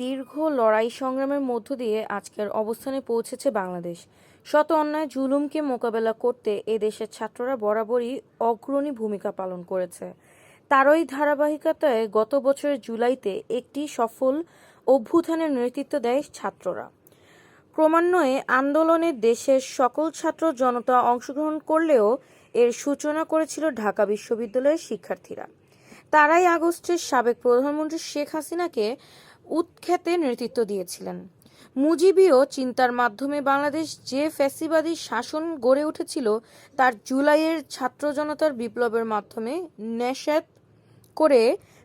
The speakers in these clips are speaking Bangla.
দীর্ঘ লড়াই সংগ্রামের মধ্য দিয়ে আজকের অবস্থানে পৌঁছেছে বাংলাদেশ। শত অন্যায়, জুলুমকে মোকাবেলা করতে এ দেশের ছাত্ররা বরাবরই অগ্রণী ভূমিকা পালন করেছে। তারই ধারাবাহিকতায় গত বছরের জুলাইতে একটি সফল অভ্যুত্থানের নেতৃত্ব দেয় ছাত্ররা। ক্রমান্বয়ে আন্দোলনে দেশের সকল ছাত্র জনতা অংশগ্রহণ করলেও এর সূচনা করেছিল ঢাকা বিশ্ববিদ্যালয়ের শিক্ষার্থীরা। তারাই আগস্টের সাবেক প্রধানমন্ত্রী শেখ হাসিনাকে উৎখাতে নেতৃত্ব দিয়েছিলেন। মুজিবীয় চিন্তার মাধ্যমে বাংলাদেশ যে ফ্যাসিবাদী শাসন গড়ে উঠেছিল, তার জুলাইয়ের ছাত্র জনতার বিপ্লবের মাধ্যমে নেশাত করে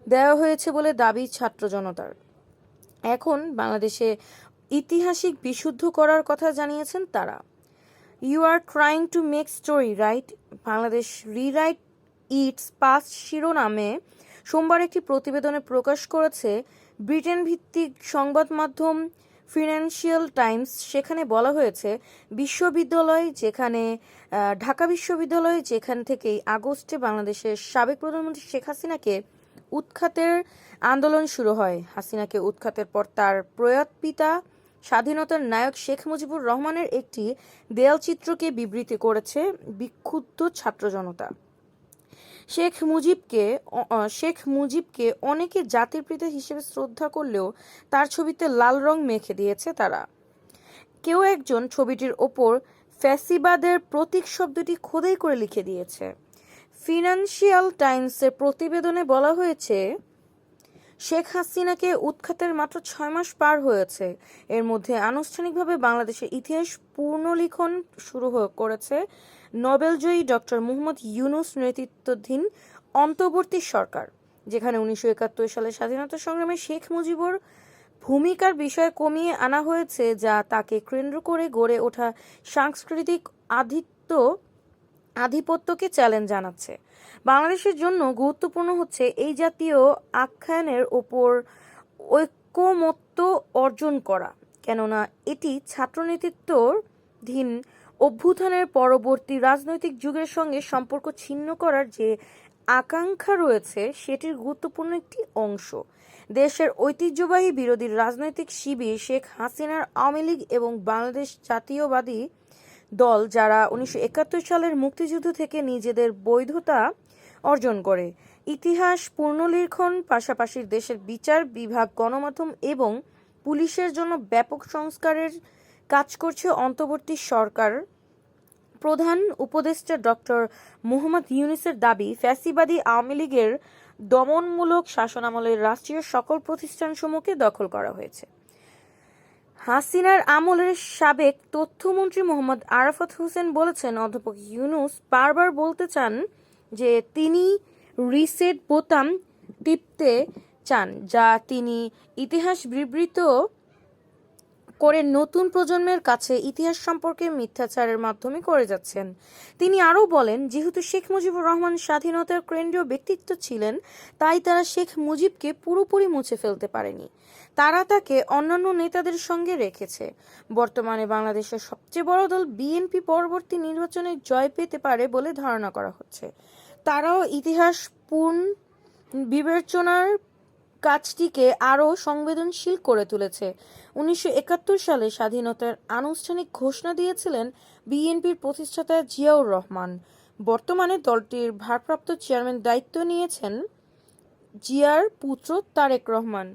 দেওয়া হয়েছে বলে দাবি ছাত্র জনতার। এখন বাংলাদেশে ইতিহাসিক বিশুদ্ধ করার কথা জানিয়েছেন তারা। You are trying to make story right Bangladesh rewrite its past শিরোনামে সোমবার একটি প্রতিবেদনে প্রকাশ করেছে ব্রিটেন ভিত্তিক সংবাদ মাধ্যম ফিনান্সিয়াল টাইমস, সেখানে বলা হয়েছে, বিশ্ববিদ্যালয় যেখানে ঢাকা বিশ্ববিদ্যালয় যেখান থেকেই আগস্টে বাংলাদেশের সাবেক প্রধানমন্ত্রী শেখ হাসিনাকে উৎখাতের আন্দোলন শুরু হয়। হাসিনাকে উৎখাতের পর তার প্রয়াত পিতা, স্বাধীনতার নায়ক শেখ মুজিবুর রহমানের একটি দেয়ালচিত্রকে বিবৃতি করেছে বিক্ষুব্ধ ছাত্র জনতা। শেখ মুজিবকে শেখ মুজিবকে অনেকে জাতির পিতা হিসেবে শ্রদ্ধা করলেও তার ছবিতে লাল রং মেখে দিয়েছে তারা। কেউ একজন ছবিটির ওপর ফ্যাসিবাদের প্রতীক শব্দটি খোদাই করে লিখে দিয়েছে। ফিনান্সিয়াল টাইমসের প্রতিবেদনে বলা হয়েছে শেখ হাসিনাকে উৎখাতের মাত্র ছয় মাস পার হয়েছে। এর মধ্যে আনুষ্ঠানিকভাবে বাংলাদেশের ইতিহাস পুনর্লিখন শুরু করেছে নোবেলজয়ী ডক্টর মুহম্মদ ইউনুস নেতৃত্বাধীন অন্তর্বর্তী সরকার, যেখানে উনিশশো একাত্তর সালে স্বাধীনতা সংগ্রামে শেখ মুজিবুর ভূমিকার বিষয় কমিয়ে আনা হয়েছে, যা তাকে কেন্দ্র করে গড়ে ওঠা সাংস্কৃতিক আধিত্য আধিপত্যকে চ্যালেঞ্জ জানাচ্ছে। বাংলাদেশের জন্য গুরুত্বপূর্ণ হচ্ছে এই জাতীয় আখ্যানের ওপর ঐক্যমত্য অর্জন করা, কেননা এটি ছাত্রনেতৃত্বধীন অভ্যুত্থানের পরবর্তী রাজনৈতিক যুগের সঙ্গে সম্পর্ক ছিন্ন করার যে আকাঙ্ক্ষা রয়েছে, সেটির গুরুত্বপূর্ণ একটি অংশ। দেশের ঐতিহ্যবাহী বিরোধী রাজনৈতিক শিবির শেখ হাসিনার আওয়ামী লীগ এবং বাংলাদেশ জাতীয়বাদী দল যারা উনিশশো একাত্তর সালের মুক্তিযুদ্ধ থেকে নিজেদের বৈধতা অর্জন করে। ইতিহাস পুনর্লিখন পাশাপাশি দেশের বিচার বিভাগ, গণমাধ্যম এবং পুলিশের জন্য ব্যাপক সংস্কারের কাজ করছে অন্তর্বর্তী সরকার। প্রধান উপদেষ্টা ডক্টর মুহম্মদ ইউনিসের দাবি, ফ্যাসিবাদী আওয়ামী লীগের দমনমূলক শাসনামলের রাষ্ট্রীয় সকল প্রতিষ্ঠানসমূহকে দখল করা হয়েছে। হাসিনার আমলের সাবেক তথ্যমন্ত্রী মোহাম্মদ আরাফাত হোসেন বলেছেন, অধ্যাপক ইউনুস বারবার বলতে চান যে তিনি রিসেট বোতাম টিপতে চান, যা তিনি ইতিহাস বিবৃত করে নতুন প্রজন্মের কাছে ইতিহাস সম্পর্কে মিথ্যাচারের মাধ্যমে করে যাচ্ছেন। তিনি আরও বলেন, যেহেতু শেখ মুজিবুর রহমান স্বাধীনতার কেন্দ্রীয় ব্যক্তিত্ব ছিলেন, তাই তারা শেখ মুজিবকে পুরোপুরি মুছে ফেলতে পারেনি। তারা তাকে অন্যান্য নেতাদের সঙ্গে রেখেছে। বর্তমানে বাংলাদেশের সবচেয়ে বড় দল বিএনপি পরবর্তী নির্বাচনে জয় পেতে পারে বলে ধারণা করা হচ্ছে। তারাও ইতিহাস পূর্ণ বিবেচনার কাজটিকে আরও সংবেদনশীল করে তুলেছে। উনিশশো একাত্তর সালে স্বাধীনতার আনুষ্ঠানিক ঘোষণা দিয়েছিলেন বিএনপির প্রতিষ্ঠাতা জিয়াউর রহমান। বর্তমানে দলটির ভারপ্রাপ্ত চেয়ারম্যান দায়িত্ব নিয়েছেন জিয়ার পুত্র তারেক রহমান।